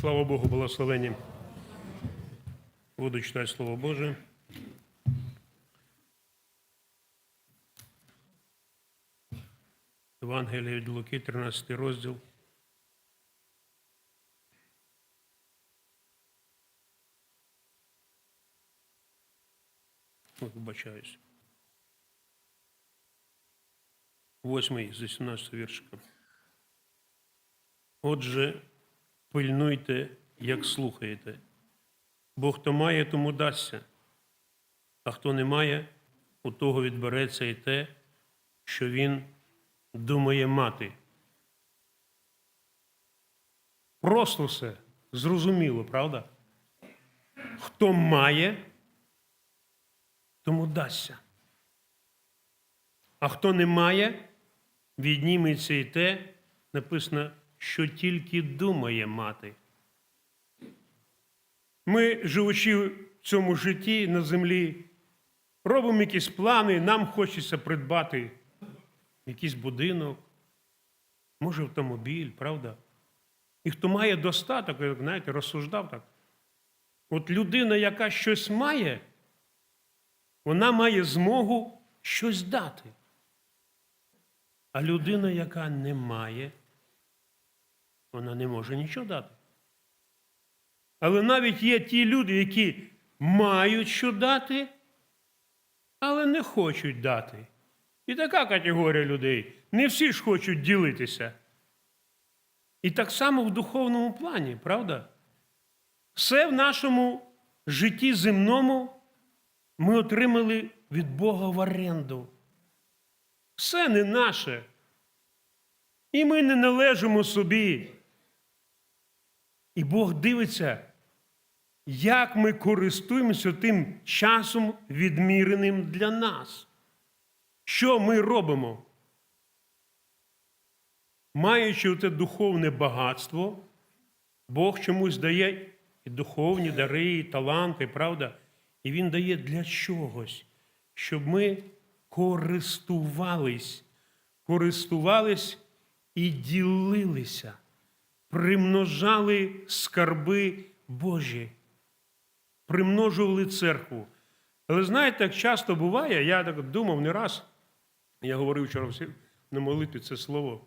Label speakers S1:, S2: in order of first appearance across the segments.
S1: Слава Богу, благословенні. Буду читати Слово Боже. Евангелія від Луки, 13 розділ. Вибачаюсь. Восьмий з 18 віршика. Отже, пильнуйте, як слухаєте. Бо хто має, тому дасться, а хто не має, у того відбереться і те, що він думає мати. Просто все зрозуміло, правда? Хто має, тому дасться. А хто не має, відніметься і те, написано, що тільки думає мати. Ми, живучи в цьому житті на землі, робимо якісь плани, нам хочеться придбати якийсь будинок, може автомобіль, правда? І хто має достаток, знаєте, розсуждав так. От людина, яка щось має, вона має змогу щось дати. А людина, яка не має, вона не може нічого дати. Але навіть є ті люди, які мають що дати, але не хочуть дати. І така категорія людей. Не всі ж хочуть ділитися. І так само в духовному плані, правда? Все в нашому житті земному ми отримали від Бога в оренду. Все не наше. І ми не належимо собі. І Бог дивиться, як ми користуємося тим часом, відміреним для нас. Що ми робимо? Маючи це духовне багатство, Бог чомусь дає і духовні дари, і таланти, правда? І Він дає для чогось, щоб ми користувались, користувались і ділилися, примножали скарби Божі, примножували церкву. Але знаєте, як часто буває, я так думав не раз, я говорив вчора всі на молитві це слово.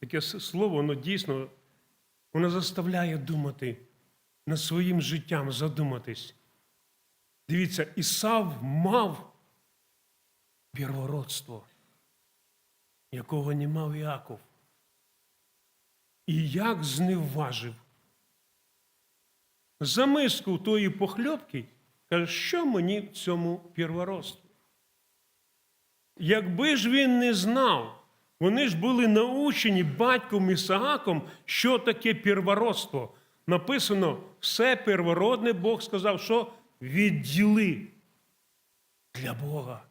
S1: Таке слово, воно дійсно воно заставляє думати над своїм життям, задуматись. Дивіться, Ісав мав первородство, якого не мав Іаков. І як зневажив. За миску тої похльопки каже, що мені в цьому первородстві? Якби ж він не знав, вони ж були научені батьком Ісааком, що таке первородство. Написано, все первородне Бог сказав, що відділи для Бога.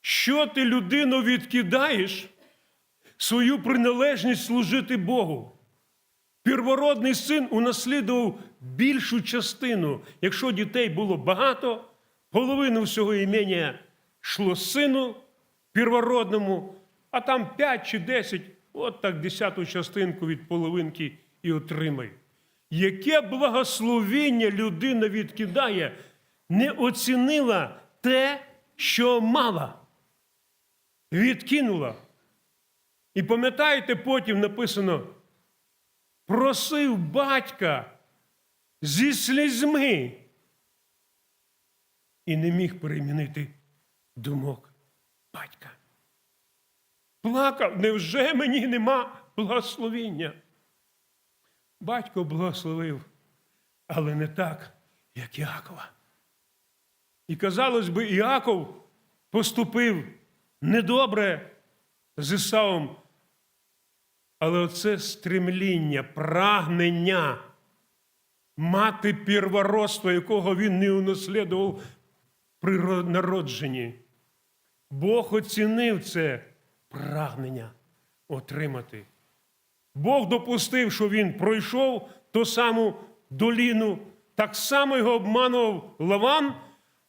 S1: Що ти людину відкидаєш свою приналежність служити Богу? Первородний син унаслідував більшу частину. Якщо дітей було багато, половину всього імення йшло сину первородному, а там 5 чи 10, от так десяту частинку від половинки і отримай. Яке благословіння людина відкидає, не оцінила те, що мала, відкинула. І пам'ятаєте, потім написано, просив батька зі слізьми і не міг перемінити думок батька. Плакав, невже мені нема благословіння? Батько благословив, але не так, як Іакова. І казалось би, Іаков поступив недобре з Ісавом, але оце стремління, прагнення мати первородство, якого він не унаслідував при народженні. Бог оцінив це прагнення отримати. Бог допустив, що він пройшов ту саму доліну, так само його обманував Лаван,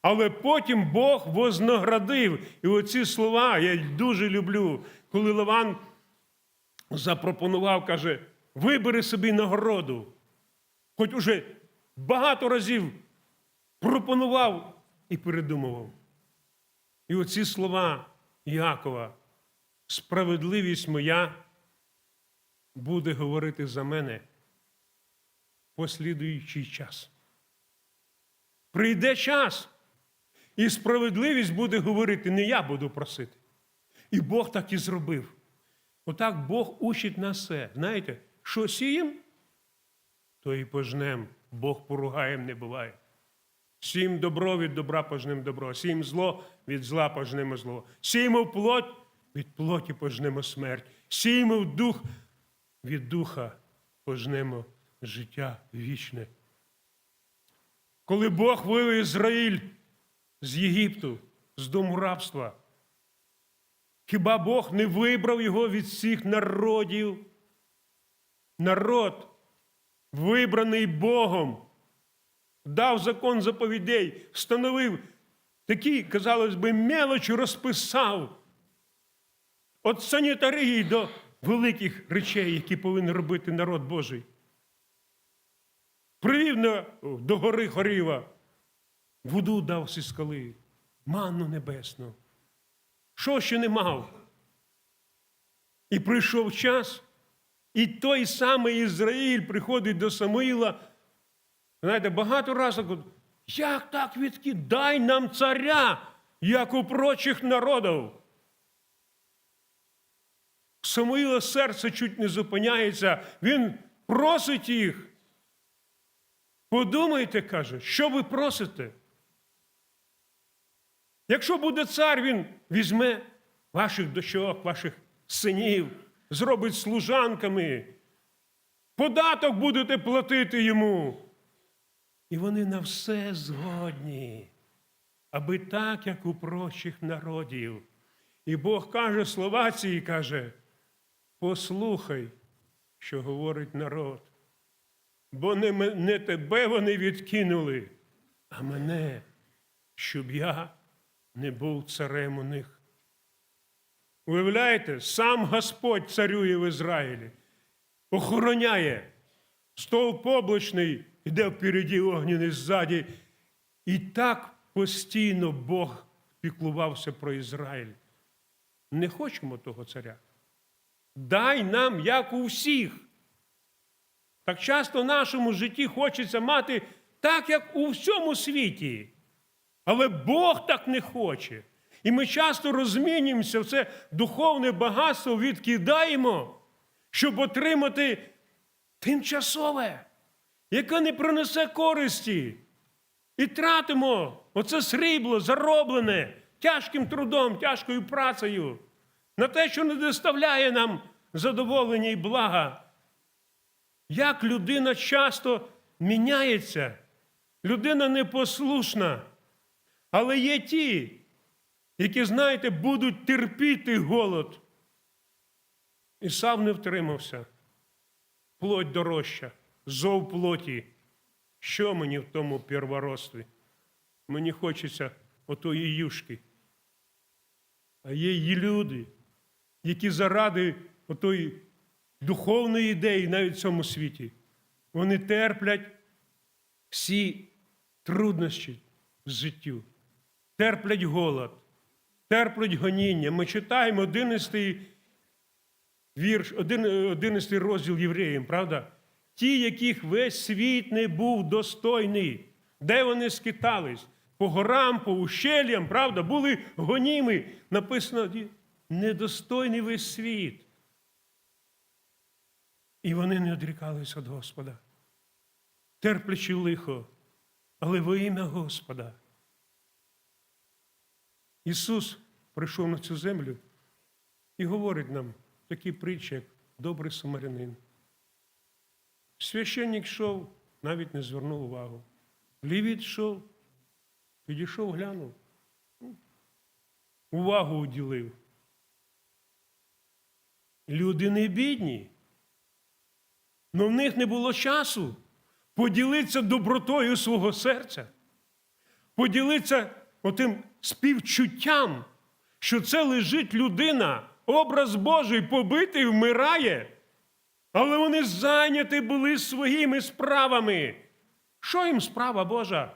S1: але потім Бог вознаградив. І оці слова я дуже люблю, коли Лаван запропонував, каже, вибери собі нагороду. Хоч уже багато разів пропонував і передумував. І оці слова Якова, справедливість моя буде говорити за мене послідуючий час. Прийде час, і справедливість буде говорити, не я буду просити. І Бог так і зробив. Отак Бог учить нас все. Знаєте, що сієм, то і пожнем. Бог поругаєм не буває. Сім добро від добра пожнем добро, сім зло від зла пожнемо зло. Сіємо плоть, від плоті пожнемо смерть. Сіємо дух, від духа пожнемо життя вічне. Коли Бог вивів Ізраїль з Єгипту, з дому рабства, хіба Бог не вибрав його від всіх народів? Народ, вибраний Богом, дав закон заповідей, встановив такі, казалось би, мелочі розписав. От санітарії до великих речей, які повинен робити народ Божий. Привів до гори Хоріва, воду дав зі скали, манну небесну. Що ще не мав? І прийшов час, і той самий Ізраїль приходить до Самуїла. Знаєте, багато разів кажуть, як так відки? Дай нам царя, як у прочих народів. Самуїла серце чуть не зупиняється, він просить їх. Подумайте, каже, що ви просите? Якщо буде цар, він візьме ваших дочок, ваших синів, зробить служанками, податок будете платити йому. І вони на все згодні, аби так, як у прочих народів. І Бог каже слова ці каже: послухай, що говорить народ, бо не, не тебе вони відкинули, а мене, щоб я не був царем у них. Уявляєте, сам Господь царює в Ізраїлі, охороняє. Стовп облачний іде впереді огняний ззаді. І так постійно Бог піклувався про Ізраїль. Не хочемо того царя. Дай нам, як у всіх. Так часто в нашому житті хочеться мати так, як у всьому світі. Але Бог так не хоче. І ми часто розмінюємося це духовне багатство, відкидаємо, щоб отримати тимчасове, яке не принесе користі. І тратимо оце срібло зароблене тяжким трудом, тяжкою працею на те, що не доставляє нам задоволення і блага. Як людина часто міняється, людина непослушна, але є ті, які, знаєте, будуть терпіти голод. І сам не втримався. Плоть дорожча, зов плоті. Що мені в тому первородстві? Мені хочеться отої юшки. А є й люди, які заради отої духовної ідеї навіть в цьому світі, вони терплять всі труднощі в життю, терплять голод, терплять гоніння. Ми читаємо 11 вірш, 11 розділ євреїм, правда? Ті, яких весь світ не був достойний, де вони скитались? По горам, по ущелям, правда, були гоніми. Написано, недостойний весь світ. І вони не одрікались від Господа, терплячи лихо, але во ім'я Господа. Ісус прийшов на цю землю і говорить нам такі притчі, як добрий самарянин. Священник йшов, навіть не звернув увагу. Лівіт йшов, підійшов, глянув, увагу уділив. Люди не бідні, але в них не було часу поділитися добротою свого серця, поділитися отим співчуттям, що це лежить людина, образ Божий побитий, вмирає. Але вони зайняті були своїми справами. Що їм справа Божа?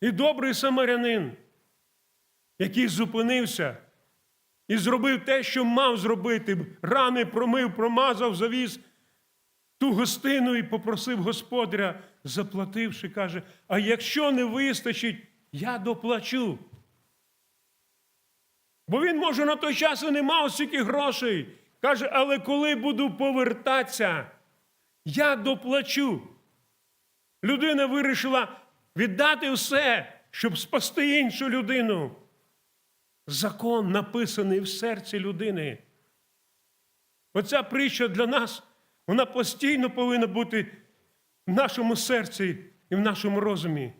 S1: І добрий самарянин, який зупинився і зробив те, що мав зробити, рани промив, промазав, завіз ту гостину і попросив господаря, заплативши, каже: а якщо не вистачить, я доплачу. Бо він, може, на той час і не мав стільки грошей. Каже, але коли буду повертатися, я доплачу. Людина вирішила віддати все, щоб спасти іншу людину. Закон написаний в серці людини. Оця притча для нас, вона постійно повинна бути в нашому серці і в нашому розумі.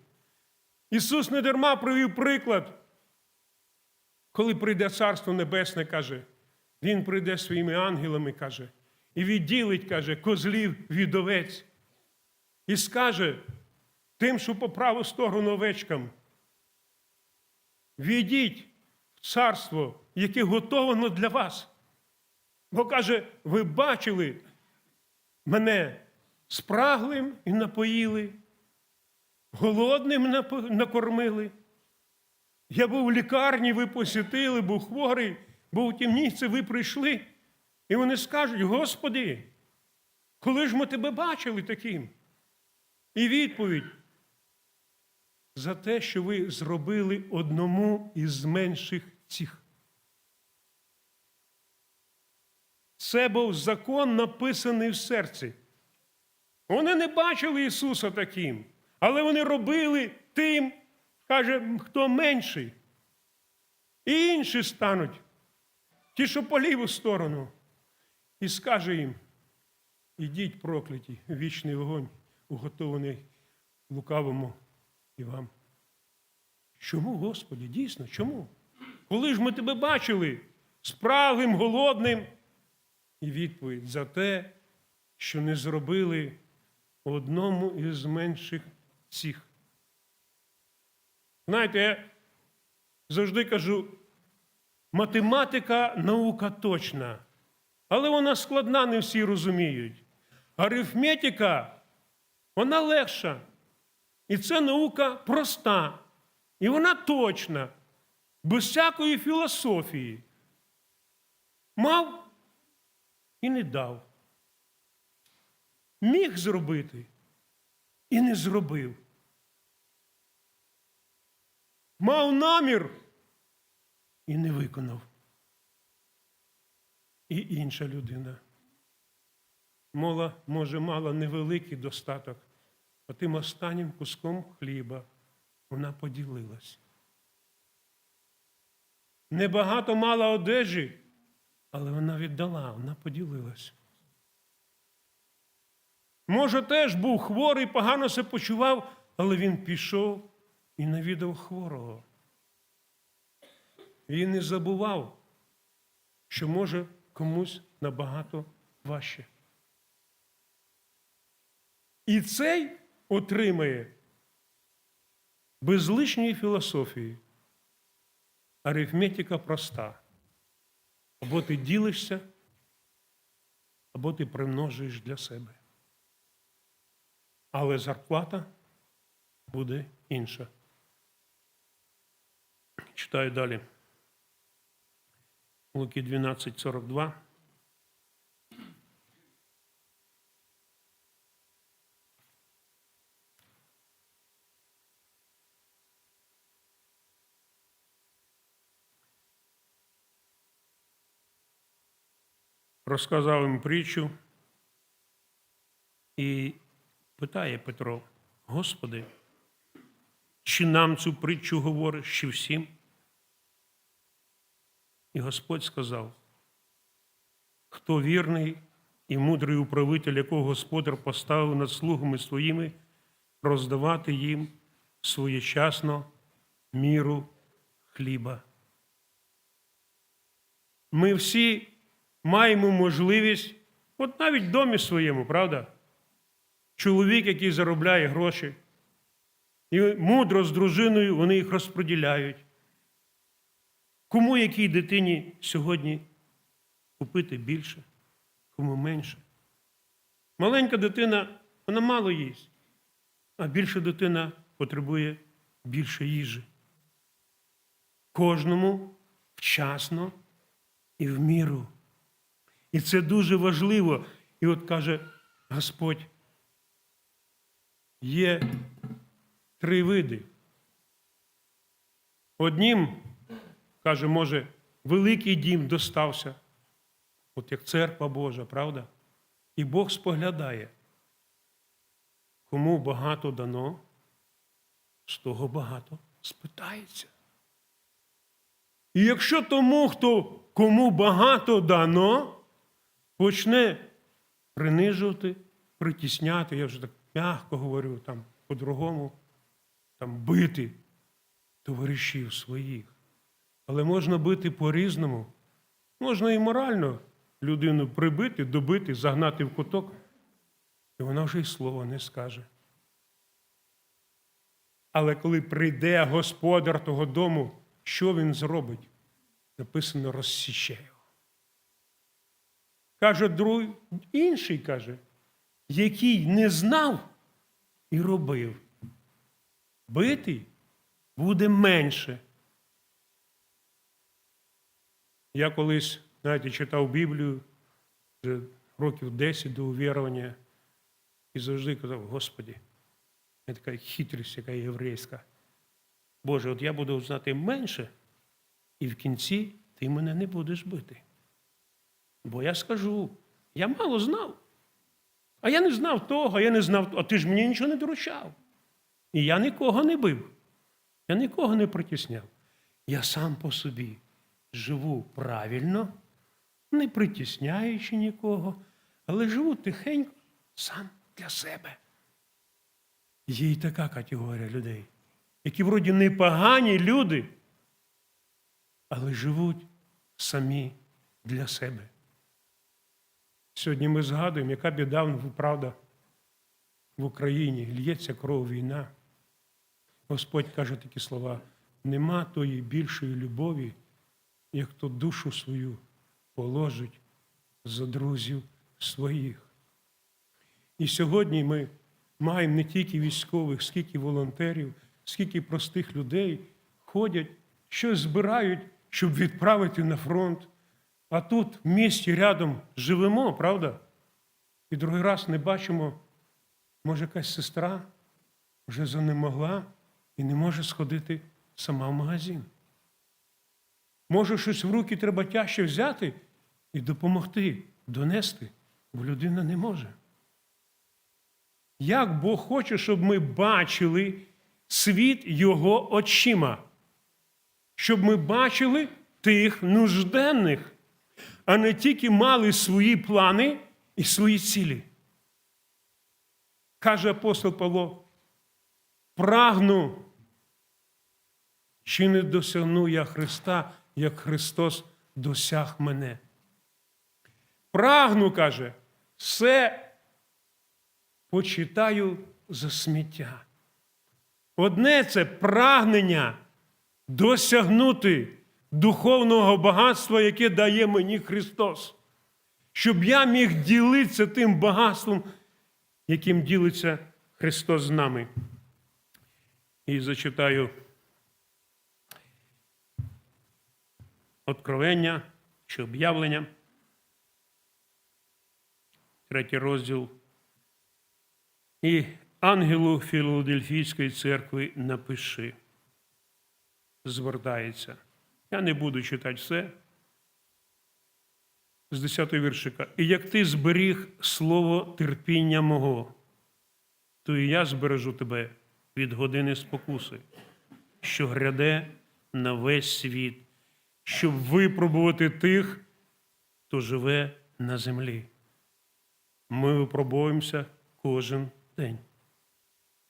S1: Ісус не дарма привів приклад, коли прийде Царство Небесне, каже, Він прийде своїми ангелами, каже, і відділить, каже, козлів від овець. І скаже тим, що по праву сторону овечкам, відіть в царство, яке готовано для вас. Бо каже, ви бачили мене спраглим і напоїли, голодним накормили. Я був в лікарні, ви посітили, був хворий, був у тімніці, ви прийшли. І вони скажуть: Господи, коли ж ми тебе бачили таким? І відповідь за те, що ви зробили одному із менших цих. Це був закон, написаний в серці. Вони не бачили Ісуса таким, але вони робили тим, каже, хто менший. І інші стануть, ті, що по ліву сторону, і скаже їм: ідіть прокляті, вічний вогонь, уготований лукавому і вам. Чому, Господі, дійсно, чому? Коли ж ми тебе бачили справним, голодним? І відповідь за те, що не зробили одному із менших цих. Знаєте, я завжди кажу, математика наука точна, але вона складна, не всі розуміють. Арифметика, вона легша. І це наука проста. І вона точна, без всякої філософії. Мав і не дав. Міг зробити і не зробив. Мав намір і не виконав. І інша людина. Мола, може, мала невеликий достаток, а тим останнім куском хліба вона поділилась. Небагато мала одежі, але вона віддала, вона поділилась. Може, теж був хворий, погано себе почував, але він пішов і навідав хворого. Він не забував, що може комусь набагато важче. І цей отримає без лишньої філософії. Арифметика проста. Або ти ділишся, або ти примножуєш для себе. Але зарплата буде інша. Читаю далі. Луки 12, 42. Розказав їм притчу і питає Петро, Господи, чи нам цю притчу говориш, чи всім? І Господь сказав, хто вірний і мудрий управитель, якого Господар поставив над слугами своїми, роздавати їм своєчасно міру хліба. Ми всі маємо можливість, от навіть в домі своєму, правда? Чоловік, який заробляє гроші, і мудро з дружиною вони їх розподіляють. Кому якій дитині сьогодні купити більше, кому менше. Маленька дитина, вона мало їсть, а більша дитина потребує більше їжі. Кожному вчасно і в міру. І це дуже важливо. І от каже Господь, є три види. Однім, каже, може, великий дім достався, от як церква Божа, правда? І Бог споглядає, кому багато дано, з того багато спитається. І якщо тому, хто кому багато дано, почне принижувати, притісняти, я вже так м'яко говорю, там по-другому, там бити товаришів своїх. Але можна бити по-різному. Можна і морально людину прибити, добити, загнати в куток, і вона вже й слова не скаже. Але коли прийде господар того дому, що він зробить? Написано розсіче його. Каже друг, інший каже, який не знав і робив. Битий буде менше. Я колись, знаєте, читав Біблію вже років 10 до увірування і завжди казав, Господі, я така хитрість, яка єврейська. Боже, от я буду знати менше, і в кінці ти мене не будеш бити. Бо я скажу, я мало знав. А я не знав того, а я не знав того, а ти ж мені нічого не доручав. І я нікого не бив, я нікого не притісняв. Я сам по собі живу правильно, не притісняючи нікого, але живу тихенько сам для себе. Є і така категорія людей, які вроді непогані люди, але живуть самі для себе. Сьогодні ми згадуємо, яка біда, правда, в Україні лється кров війна. Господь каже такі слова: нема тої більшої любові, як хто душу свою положить за друзів своїх. І сьогодні ми маємо не тільки військових, скільки волонтерів, скільки простих людей ходять, щось збирають, щоб відправити на фронт. А тут в місті рядом живемо, правда? І другий раз не бачимо, може, якась сестра вже занемогла і не може сходити сама в магазин. Може, щось в руки треба тяжче взяти і допомогти, донести, бо людина не може. Як Бог хоче, щоб ми бачили світ Його очима, щоб ми бачили тих нужденних, а не тільки мали свої плани і свої цілі. Каже апостол Павло, прагну, чи не досягну я Христа, як Христос досяг мене. Прагну, каже, все почитаю за сміття. Одне це прагнення досягнути духовного багатства, яке дає мені Христос, щоб я міг ділитися тим багатством, яким ділиться Христос з нами. І зачитаю Откровення чи об'явлення. Третій розділ. І ангелу Філадельфійської церкви напиши. Звертається. Я не буду читати все. З 10 віршика. І як ти зберіг слово терпіння мого, то і я збережу тебе від години спокуси, що гряде на весь світ, щоб випробувати тих, хто живе на землі. Ми випробуємося кожен день.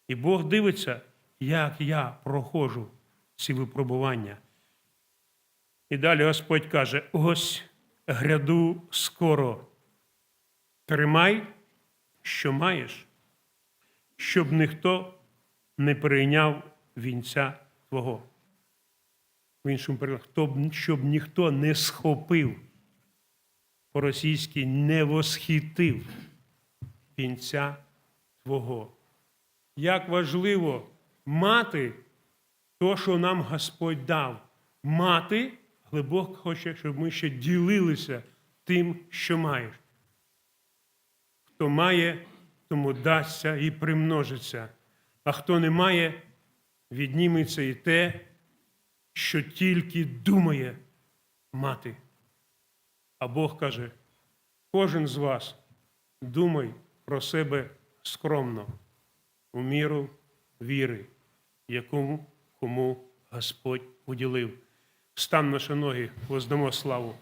S1: І Бог дивиться, як я проходжу ці випробування. І далі Господь каже: ось гряду скоро. Тримай, що маєш, щоб ніхто не перейняв вінця Твого. В іншому перекладі, щоб ніхто не схопив, по-російськи не восхитив вінця Твого. Як важливо мати то, що нам Господь дав. Мати, але Бог хоче, щоб ми ще ділилися тим, що маєш. Хто має, тому дасться і примножиться, а хто не має, відніметься і те, що тільки думає мати. А Бог каже, кожен з вас думай про себе скромно, у міру віри, яку кому Господь уділив. Стан наші ноги, воздамо славу